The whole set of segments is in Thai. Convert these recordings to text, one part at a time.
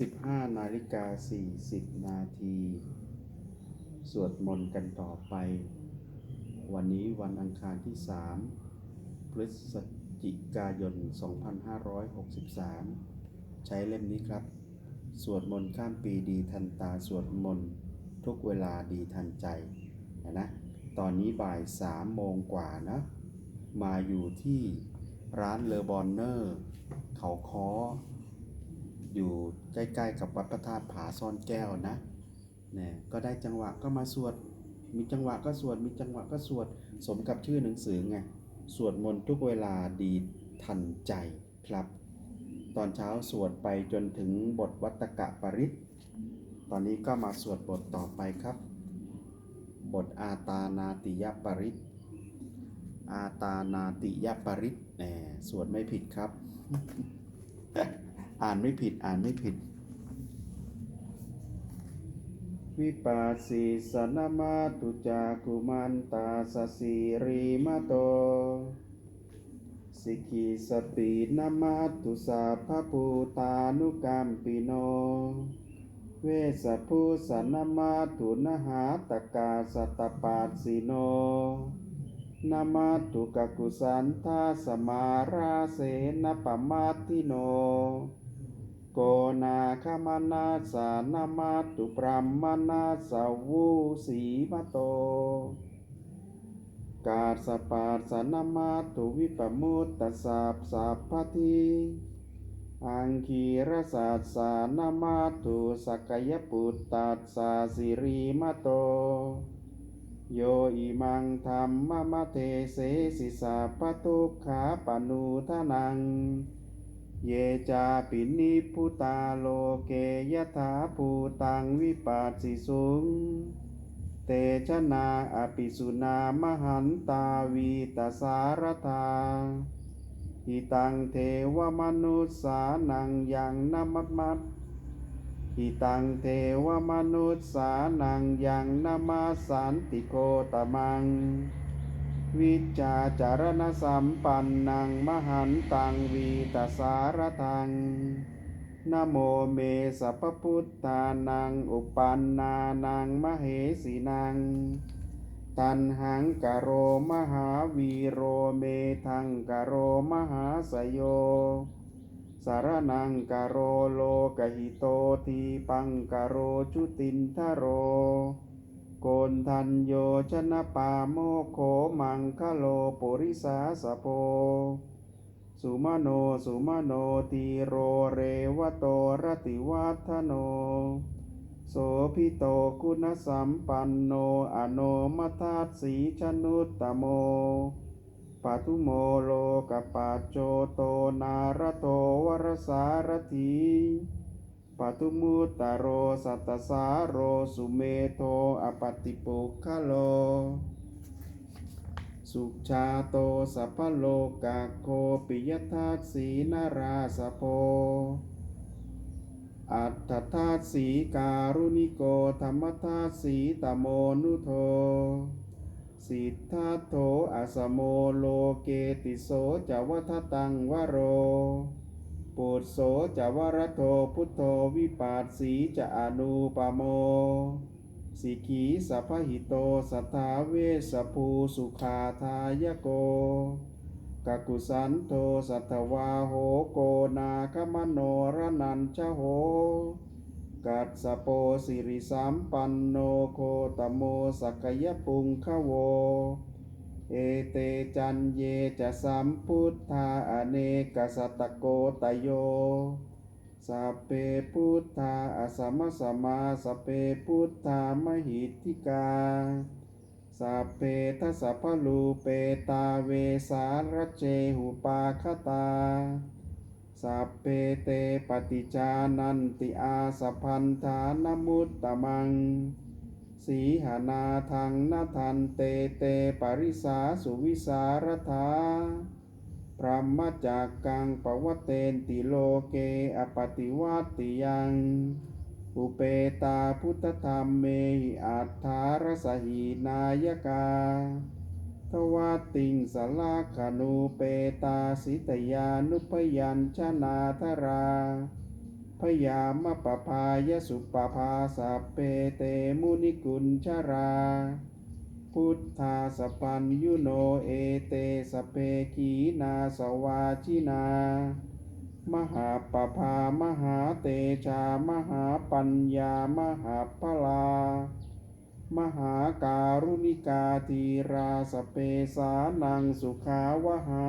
15นาฬิกา40 นาที สวดมนต์กันต่อไป วันนี้วันอังคารที่ 3 พฤศจิกายน 2563 ใช้เล่มนี้ครับ สวดมนต์ข้ามปีดีทันตาสวดมนต์ทุกเวลาดีทันใจนะตอนนี้บ่าย3โมงกว่านะ มาอยู่ที่ร้านเลอบอนเนอร์ เขาค้อ อยู่ใกล้ๆกับวัดพระธาตุผาซ่อนแก้วนะเนี่ยก็ได้จังหวะก็มาสวด มีจังหวะก็สวด มีจังหวะก็สวด สมกับชื่อหนังสือไง สวดมนต์ทุกเวลาดีทันใจครับ ตอนเช้าสวดไปจนถึงบทวัตกะปริตตอนนี้ก็มาสวดบทต่อไปครับ บทอาตานาติยปริตอาตานาติยปริตแหมสวดไม่ผิดครับ อ่านไม่ผิดอ่านไม่ผิด วิปัสสิสนามาตุจากุมันตาสสิริมาโต สิกิสปีนามาตุสาภปูตานุกรรมปิโน เวสภูสนามาตุนหาตกาสตปาสิโนนามาตุกกุสันทาสมาราเสนปมาติโน โกนาคามนาสานามาตุปรามมนาสาวูสีมโต กาสปาสานามาตุวิปมุตตสัพสัพทิอังคีรสัสสานามาตุสกยปุตตัสสาสิริมโต โยอิมังธรรมมะเทเสสิสาปทุกขาปนุทานัง เยจาปินิพุตาโลเกยถาภูตังวิปัสสิสุง เตชะนาอภิสุนามหันตาวีตสารธาหิตังเทวมนุษสานังยังนมัตมัตหิตังเทวมนุษสานังยังนามาสันติโกตมัง วิจาจารณสัมปันนังมหันตังวีตสารทังนโมเมสัพพุทธานังอุปันนานังมเหสีนัง ตันหังกโรมหาวีโรเมทังกโรมหาสยโย สารนังกโรโลกหิโตทีปังกโรชุตินทโร โกนทันโยชนะปาโมโขมังคโลปุริสาสะโพสุมาโนสุมาโนตีโรเรวโตรติวัฒโน โสพิโตคุณสัมปันโนอโนมัทัสสีชนุตตโมปัทุโมโลกปัจโจโตนารโตวรสารถี ปัทุมุตโรสัตสาโรสุเมโทอปติปุคะโล สุชาโตสัพพโลกาโคปิยทัสสีนาราสโพอัตถทาสสีการุณิโกธรรมทาสสีตโมนุโทสิทธาโถอาสโมโลเกติโสจวัฏตังวโร ปุตโสจวรโทพุทโธวิปัสสีจะอนุปโมสิกีสัพหิโตสัทธาเวสภูสุขาทายโกกกุสันโทสัทธวาโหโกนาคมโนรนันชโห กัสสโปสิริสัมปันโนโคตโมสักยปุงคะโว เอเตจันเยจะสัมพุทธาอเนกสัตโกตโยสัพเพพุทธาอสมสมมาสัพเพพุทธามหิทิกาสัพเพทัสพลูเปตาเวสารเจหุปาคตาสัพเพเตปฏิจานันติอาสพพันธานมุตตมัง สีหานาทังนาทันเตเตปริสาสุวิสารธาพรหมจากกังปวเตนติโลเกอปติวัติยัง อุเปตาพุทธธรรมเมหิอัฏฐารสหีนายกา ทวัตติงสลาคานูเปตาสิตยานุพยัญชนาธรา พยามปปายสุปภาสัพเปเตมุนิกุญชรา พุทธาสปัญยุโนเอเตสเปขีนาสวาชินา มหาปภามหาเตชามหาปัญญามหาพลามหาการุณิกาทีราสเปสานังสุขาวหา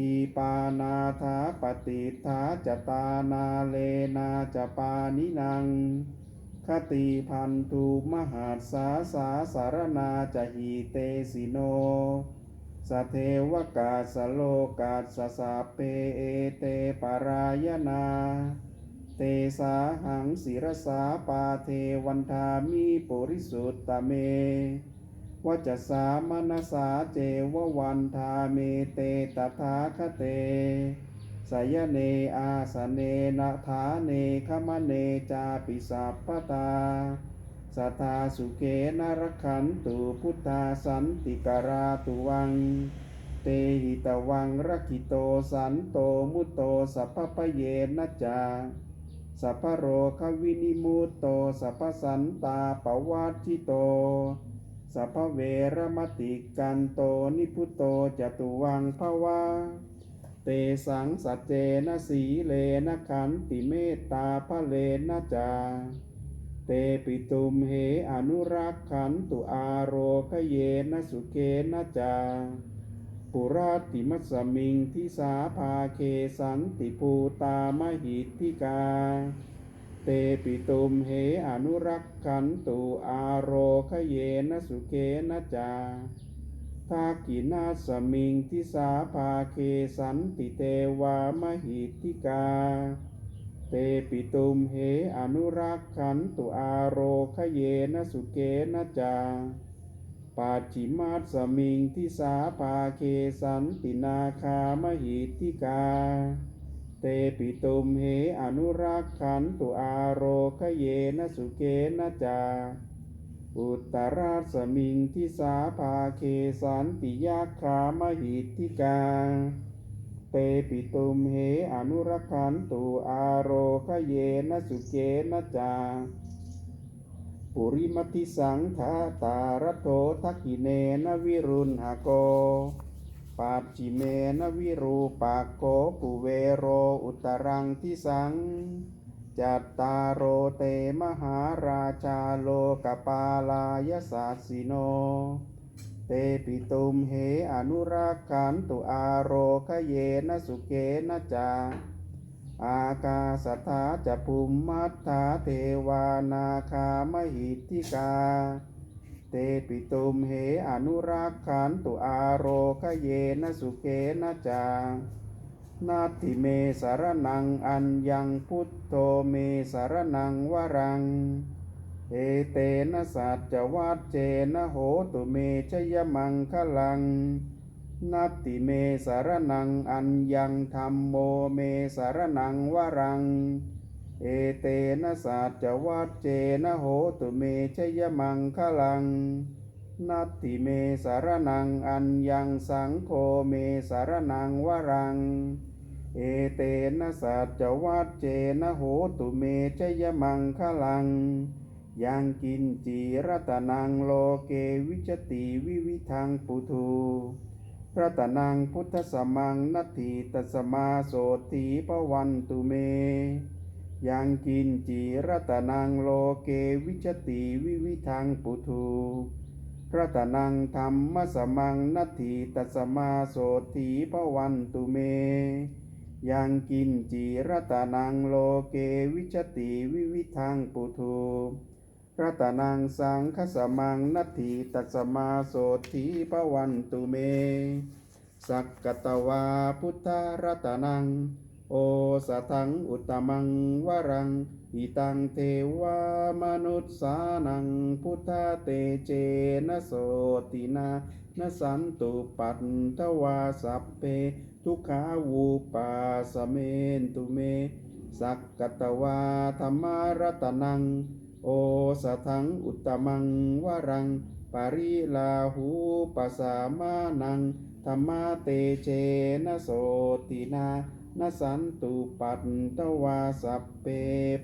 ทีปานาถาปฏิทาจตานาเลนาจปานินัง คติพันธุมหาสาสาสารนาจหิเตสิโน สเทวกาสโลกาสสะเปเอเตปารายนา เตสาหังศิรสาปาเทวันทามิปุริสุตตเม วจสามนสาเจววันทาเมเตตถาคเตสยเนอาสเนนะฐาเนขมเนจาปิสัพปตาสัทาสุเกนรขันตุพุทธาสันติกราตุวัง เตหิตวังรคิโตสันโตมุตโตสัพพะเยนะจาสัพพโรควินิมุตโตสัพพสันตาปวัตชิโต สัพเวรมติกันโตนิพุโตจตุวังภาวาเตสังสัจเจนะสีเลนะขันติเมตตาพระเลนะจา เตปิตุมเหอนุรักขันตุอาโรคเยนะสุเกนะจา ปุราติมัสสมิงทิสาภาเคสันติภูตามหิทธิกา เตปิตุมเหอนุรักขันตุอาโรคเยนะสุเกนะจาทากินาสมิงทิสาภาเคสันติเตวามหิทธิกา เตปิตุมเหอนุรักขันตุอาโรคเยนะสุเกนะจาปัจฉิมาสมิงทิสาภาเคสันตินาคามหิทธิกา เตปิตุมเหอนุรักขันตุอาโรคเยนะสุเกนะจา อุตราสมิงทิสาภาเคสันติยาคามหิทธิกา เตปิตุมเหอนุรักขันตุอาโรคเยนะสุเกนะจา ปุริมติสังฆาตารโททักขิเนนวิรุณหโก ปัจจิเมนวิรูปากโกปุเวโรอุตรังทิสัง จัตตารโรเตมหาราชาโลกปาลายสัสสิโน เตปิตุมเหอนุรักขันตุอาโรคเยนะสุเกนะจา อากาสธาจะภูมิมัตถาเทวานาคามหิทธิกา ปิตุมเหอนุรักขันตุอาโรคเยนะสุเกนะจานาทิเมสารนังอัญญังพุทโธเมสารนังวรัง เอเตนะสัจจวัตเจนะโหตุเมชยมังคลังนัตติเมสารนังอัญญังธรรมโมเมสารนังวรัง เอเตนะสัจจวัตเจนะโหตุเมชยมังคลัง นัตติเมสารนังอัญญังสังโฆเมสารนังวรัง เอเตนะสัจจวัตเจนะโหตุเมชยมังคลัง ยังกินจีรตนังโลเกวิจติวิวิทังปุทูรัตนังพุทธสมังนัตถิตสมาโสตีปวันตุเม ยังกินจีรัตนังโลเกวิจติวิวิทังปุทูรัตนังธรรมสมังนัตถิตัสมาโสตีปวันตุเม ยังกินจีรัตนังโลเกวิจติวิวิทังปุทูรัตนังสังคสมังนัตถิตัสมาโสทีปวันตุเม สักกตวาพุทธรัตนัง โอสถังอุตตมังวรังอิตังเทวามนุษสานังพุทธเตเจนะโสตินานสันตุปัตถวาสัพเพ ทุขาวูปาสเมนตุเม สักกตวาธรรมารตนัง โอสถังอุตตมังวรัง ปาริลาหูปสามานังธรรมาเตเชนะโสตินานสันตุปัตตวาสัพเป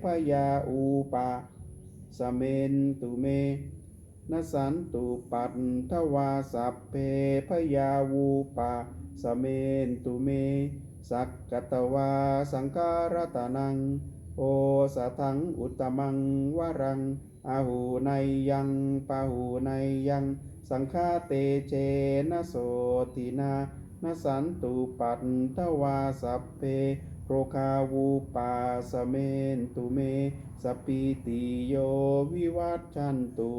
พยาอูปะสเมนตุเมนสันตุปัตถวาสัพเพพยาวูปะสเมนตุเม สักกตวาสังการตานัง โอสะทังอุตตมังวรัง อาหูในยังปาหูในยัง สังฆาเตเจนะโสตินานสันตุปัตถวาสัพเพโรคาวูปาสเมนตุเมสปิติโยวิวัชชันตุ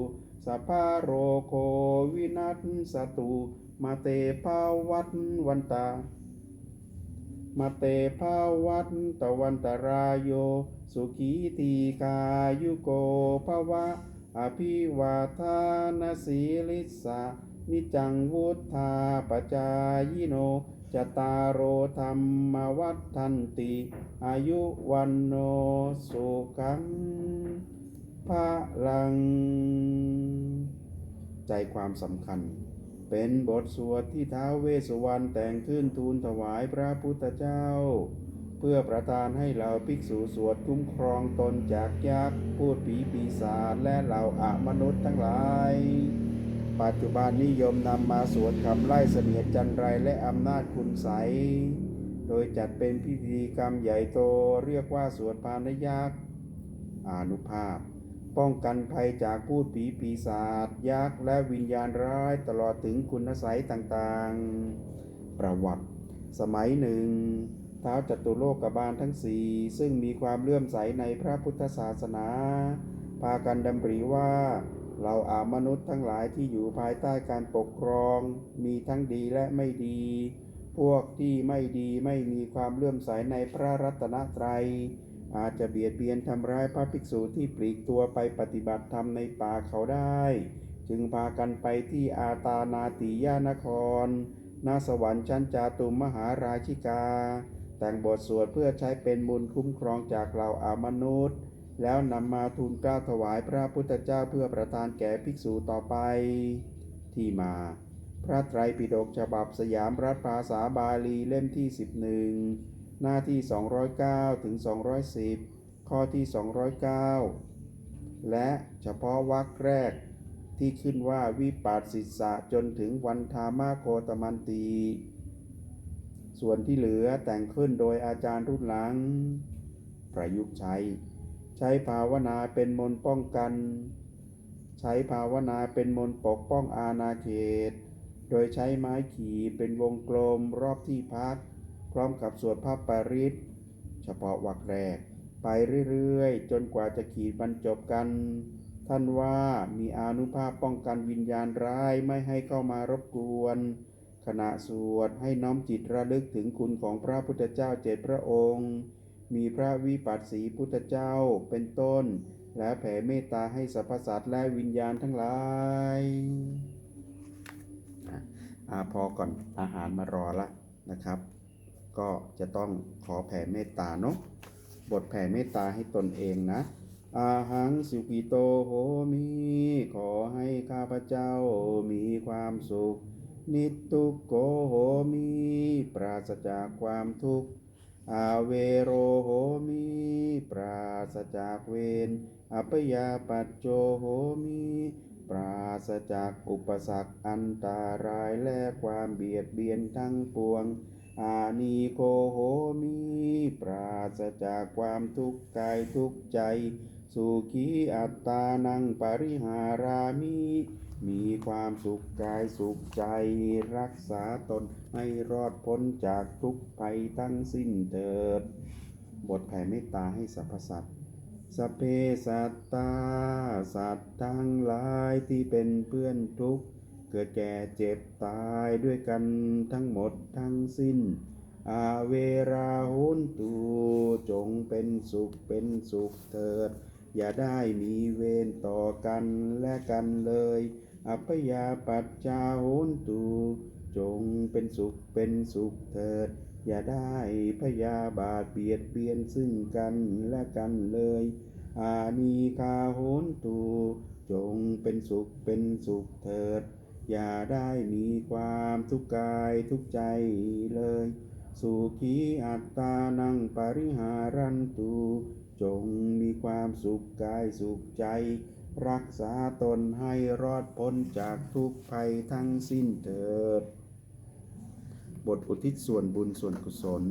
สัพพะโรโควินัสสตุมาเตภาวัตวันตา มาเตภาวัตตวันตรายโย สุขีตีกายุโกภวะ อภิวาทานสีลิสานิจังวุธาปจายโนจตารโรธรรมวัฏทันติ อายุวันโนสุขังพระลัง ใจความสำคัญ เป็นบทสวดที่ท้าวเวสสุวรรณแต่งขึ้นทูลถวายพระพุทธเจ้า เพื่อประทานให้เหล่าภิกษุสวดคุ้มครองตนจากยักษ์พูดผีปีศาจและเหล่าอามนุษย์ทั้งหลาย ปัจจุบันนิยมนำมาสวดคำไล่เสนียดจันไรและอำนาจคุณใส โดยจัดเป็นพิธีกรรมใหญ่โตเรียกว่าสวดพานยักษ์อานุภาพ ป้องกันภัยจากพูดผีปีศาจยักษ์และวิญญาณร้ายตลอดถึงคุณไสยต่างๆ ประวัติ สมัยหนึ่งท้าวจตุโลกบาลทั้งสี่ซึ่งมีความเลื่อมใสในพระพุทธศาสนา พากันดำริว่าเราอามนุษย์ทั้งหลายที่อยู่ภายใต้การปกครอง มีทั้งดีและไม่ดี พวกที่ไม่ดีไม่มีความเลื่อมใสในพระรัตนตรัย อาจจะเบียดเบียนทำร้ายพระภิกษุที่ปลีกตัวไปปฏิบัติธรรมในป่าเขาได้ จึงพากันไปที่อาตานาติยานครนาสวรรค์ชั้นจาตุมมหาราชิกา แต่งบทสวดเพื่อใช้เป็นมูลคุ้มครองจากเหล่าอามนุษย์ แล้วนำมาทูลกล้าถวายพระพุทธเจ้าเพื่อประทานแก่ภิกษุต่อไป ที่มา พระไตรปิฎกฉบับสยามรัฐภาษาบาลีเล่มที่11หน้ หน้าที่ 209 ถึง 210 ข้อที่ 209 และเฉพาะวรรคแรกที่ขึ้นว่าวิปัสสิสะจนถึงวันธามาโคตมันตี ส่วนที่เหลือแต่งขึ้นโดยอาจารย์รุ่นหลัง ประยุกต์ใช้ ใช้ภาวนาเป็นมนต์ป้องกัน ใช้ภาวนาเป็นมนต์ปกป้องอาณาเขต โดยใช้ไม้ขีดเป็นวงกลมรอบที่พัก พร้อมกับสวดพระปาริตเฉพาะวรรคแรก ไปเรื่อยๆ จนกว่าจะขีดบรรจบกัน ท่านว่ามีอนุภาพป้องกันวิญญาณร้ายไม่ให้เข้ามารบกวน ขณะสวดให้น้อมจิตระลึกถึงคุณของพระพุทธเจ้าเจ็ดพระองค์ มีพระวิปัสสีพุทธเจ้าเป็นต้น และแผ่เมตตาให้สรรพสัตว์และวิญญาณทั้งหลายอะอาพอก่อนอาหารมารอละนะครับ ก็จะต้องขอแผ่เมตตาเนาะบทแผ่เมตตาให้ตนเองนะ อาหังสุกิโตโหมิขอให้ข้าพเจ้ามีความสุข นิตุโกโหมิปราศจากความทุกข์อาเวโรโหมิปราศจากเวรอัปยาปัจโจโหมิปราศจากอุปสรรคอันตารายและความเบียดเบียนทั้งปวง อานีโกโหมิปราศจากความทุกข์กายทุกข์ใจ สุขีอัตตานังปริหารามิมีความสุขกายสุขใจ รักษาตนให้รอดพ้นจากทุกภัยทั้งสิ้นเถิด บทแผ่เมตตาให้สรรพสัตว์สเพสัตตา สัตว์ทั้งหลายที่เป็นเพื่อนทุกข์ เกิดแก่เจ็บตายด้วยกันทั้งหมดทั้งสิ้น อาเวราหุนตูจงเป็นสุขเป็นสุขเถิด อย่าได้มีเวรต่อกันและกันเลย อัปยาปัจจาหุนตูจงเป็นสุขเป็นสุขเถิด อย่าได้พยาบาทเบียดเบียนซึ่งกันและกันเลย อานีคาโหนตูจงเป็นสุขเป็นสุขเถิด อย่าได้มีความทุกข์กายทุกใจเลย สุขีอัตตานังปริหารันตุ จงมีความสุขกายสุขใจ รักษาตนให้รอดพ้นจากทุกภัยทั้งสิ้นเถิด บทอุทิศส่วนบุญส่วนกุศล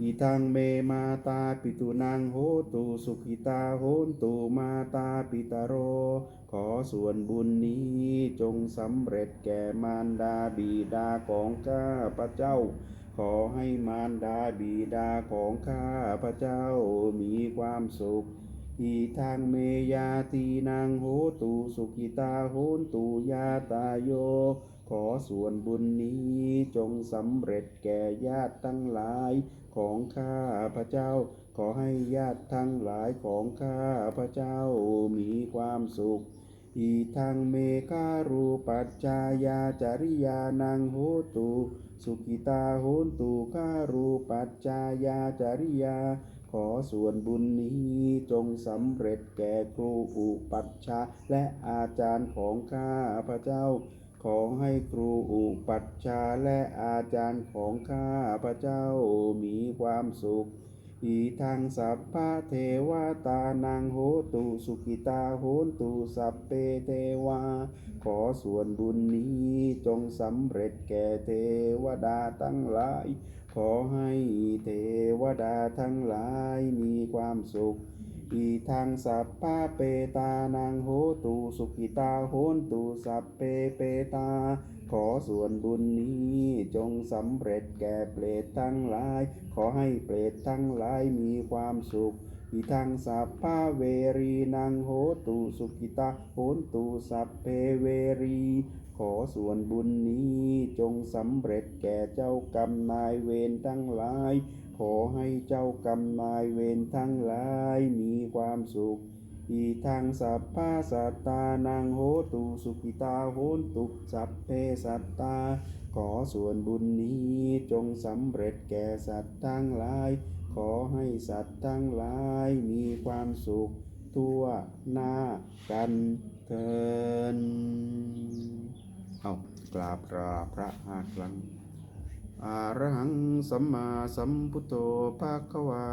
อีทังเมมาตาปิตุนางโหตุสุขิตาโหนตุมาตาปิตาโร ขอส่วนบุญนี้จงสำเร็จแก่มารดาบิดาของข้าพระเจ้า ขอให้มารดาบิดาของข้าพระเจ้ามีความสุขอีทางเมยาตีนางโหตุสุขิตาโหนตุยาตาโย ขอส่วนบุญนี้จงสำเร็จแก่ญาติทั้งหลายของข้าพระเจ้า ขอให้ญาติทั้งหลายของข้าพระเจ้ามีความสุข อีทางเมฆารูปัจจายาจริยานังโหตุสุขิตาโหนตุคารูปัจจายาจริยา ขอส่วนบุญนี้จงสำเร็จแก่ครูอุปัชฌาและอาจารย์ของข้าพระเจ้า ขอให้ครูอุปัชฌาย์และอาจารย์ของข้าพระเจ้ามีความสุข อีทางสัพพะเทวตานังโหตุสุขิตาโหนตุสัพเพเทวา ขอส่วนบุญนี้จงสำเร็จแก่เทวดาทั้งหลาย ขอให้เทวดาทั้งหลายมีความสุข อีทางสัพพะเปตานังโหตุสุขิตาโหนตุสัพเพเปตา ขอส่วนบุญนี้จงสำเร็จแก่เปรตทั้งหลาย ขอให้เปรตทั้งหลายมีความสุขอีทางสัพพะเวรีนังโหตุสุขิตาโหนตุสัพเพเวรี ขอส่วนบุญนี้จงสำเร็จแก่เจ้ากรรมนายเวรทั้งหลาย ขอให้เจ้ากรรมนายเวรทั้งหลายมีความสุข อีทางสัพพะสัตตานังโหตุสุขิตาโหนตุสัพเพสัตตา ขอส่วนบุญนี้จงสำเร็จแก่สัตว์ทั้งหลาย ขอให้สัตว์ทั้งหลายมีความสุข ทั่วหน้ากันเถิน เอากราบราพระห้าครั้งอาระหังสัมมาสัมพุทโธภาควา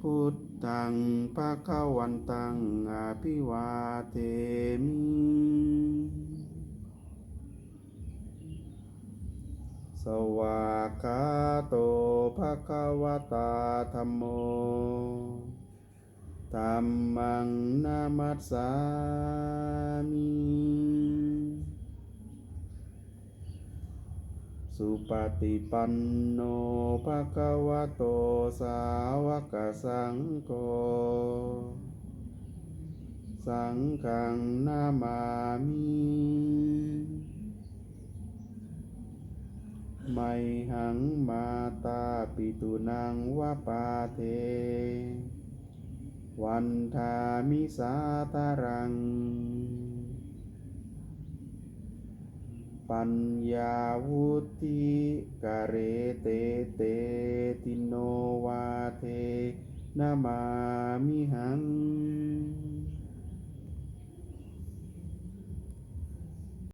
พุทธังภาควันตังอาภิวาเทมิ สวากาโตภะคะวะตาธัมโม ธัมมังนามัสสามิสุปฏิปันโนภะคะวะโตสาวกสังโฆสังฆังนามามิไมหังมาตาปิตุนังวะปาเท วันทามิสาตารัง ปัญญาวุติกะเรเตเตติโนวาเทนามามิหัง